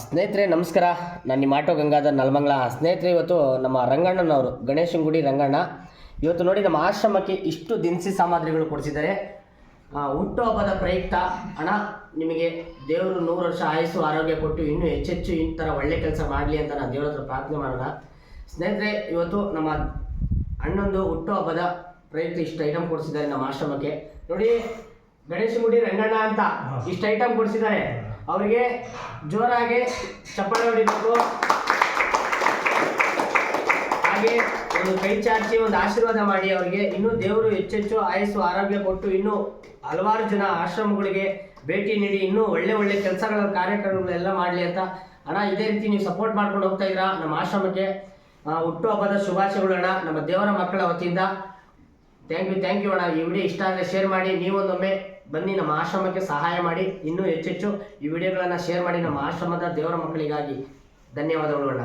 ಸ್ನೇಹಿತರೆ, ನಮಸ್ಕಾರ. ನಾನು ನಿಮ್ಮ ಆಟೋ ಗಂಗಾಧರ್ ನಲ್ಮಂಗ್ಲ. ಸ್ನೇಹಿತರೆ, ಇವತ್ತು ನಮ್ಮ ರಂಗಣ್ಣನವರು ಗಣೇಶನ ರಂಗಣ್ಣ. ಇವತ್ತು ನೋಡಿ ನಮ್ಮ ಆಶ್ರಮಕ್ಕೆ ಇಷ್ಟು ದಿನಸಿ ಸಾಮಗ್ರಿಗಳು ಕೊಡಿಸಿದ್ದಾರೆ. ಹುಟ್ಟು ಹುಟ್ಟುಹಬ್ಬದ ಪ್ರಯುಕ್ತ ಹಣ ನಿಮಗೆ ದೇವರು ನೂರು ವರ್ಷ ಆಯಸ್ಸು, ಆರೋಗ್ಯ ಕೊಟ್ಟು ಇನ್ನೂ ಹೆಚ್ಚೆಚ್ಚು ಇಂಥರ ಥರ ಒಳ್ಳೆ ಕೆಲಸ ಮಾಡಲಿ ಅಂತ ನಾನು ದೇವ್ರ ಹತ್ರ ಪ್ರಾರ್ಥನೆ ಮಾಡೋಣ. ಸ್ನೇಹಿತರೆ, ಇವತ್ತು ನಮ್ಮ ಅಣ್ಣಂದು ಹುಟ್ಟುಹಬ್ಬದ ಪ್ರಯುಕ್ತ ಇಷ್ಟು ಐಟಮ್ ಕೊಡಿಸಿದ್ದಾರೆ ನಮ್ಮ ಆಶ್ರಮಕ್ಕೆ. ನೋಡಿ ಗಣೇಶ ಗಣೇಶಗುಡಿ ರಂಗಣ್ಣ ಅಂತ ಇಷ್ಟು ಐಟಮ್ ಕೊಡಿಸಿದ್ದಾರೆ. ಅವರಿಗೆ ಜೋರಾಗಿ ಚಪ್ಪಾಳೆ ಹೊಡಿಬೇಕು. ಹಾಗೆ ಒಂದು ಕೈ ಚಾಚಿ ಒಂದು ಆಶೀರ್ವಾದ ಮಾಡಿ ಅವರಿಗೆ ಇನ್ನೂ ದೇವರು ಹೆಚ್ಚೆಚ್ಚು ಆಯಸ್ಸು ಆರೋಗ್ಯ ಕೊಟ್ಟು ಇನ್ನೂ ಹಲವಾರು ಜನ ಆಶ್ರಮಗಳಿಗೆ ಭೇಟಿ ನೀಡಿ ಇನ್ನೂ ಒಳ್ಳೆ ಒಳ್ಳೆ ಕೆಲಸಗಳ ಕಾರ್ಯಕ್ರಮಗಳೆಲ್ಲ ಮಾಡಲಿ ಅಂತ. ಅಣ್ಣ ಇದೇ ರೀತಿ ನೀವು ಸಪೋರ್ಟ್ ಮಾಡ್ಕೊಂಡು ಹೋಗ್ತಾ ಇದ್ದೀರಾ ನಮ್ಮ ಆಶ್ರಮಕ್ಕೆ? ಹುಟ್ಟುಹಬ್ಬದ ಶುಭಾಶಯಗಳು ಅಣ್ಣ. ನಮ್ಮ ದೇವರ ಮಕ್ಕಳ ವತಿಯಿಂದ. ಥ್ಯಾಂಕ್ ಯು ಥ್ಯಾಂಕ್ ಯು ಅಣ್ಣ. ಈ ವಿಡಿಯೋ ಇಷ್ಟ ಆದರೆ ಶೇರ್ ಮಾಡಿ. ನೀವೊಂದೊಮ್ಮೆ ಬನ್ನಿ, ನಮ್ಮ ಆಶ್ರಮಕ್ಕೆ ಸಹಾಯ ಮಾಡಿ. ಇನ್ನೂ ಹೆಚ್ಚೆಚ್ಚು ಈ ವಿಡಿಯೋಗಳನ್ನು ಶೇರ್ ಮಾಡಿ ನಮ್ಮ ಆಶ್ರಮದ ದೇವರ ಮಕ್ಕಳಿಗಾಗಿ. ಧನ್ಯವಾದಗಳು ಅಣ್ಣ.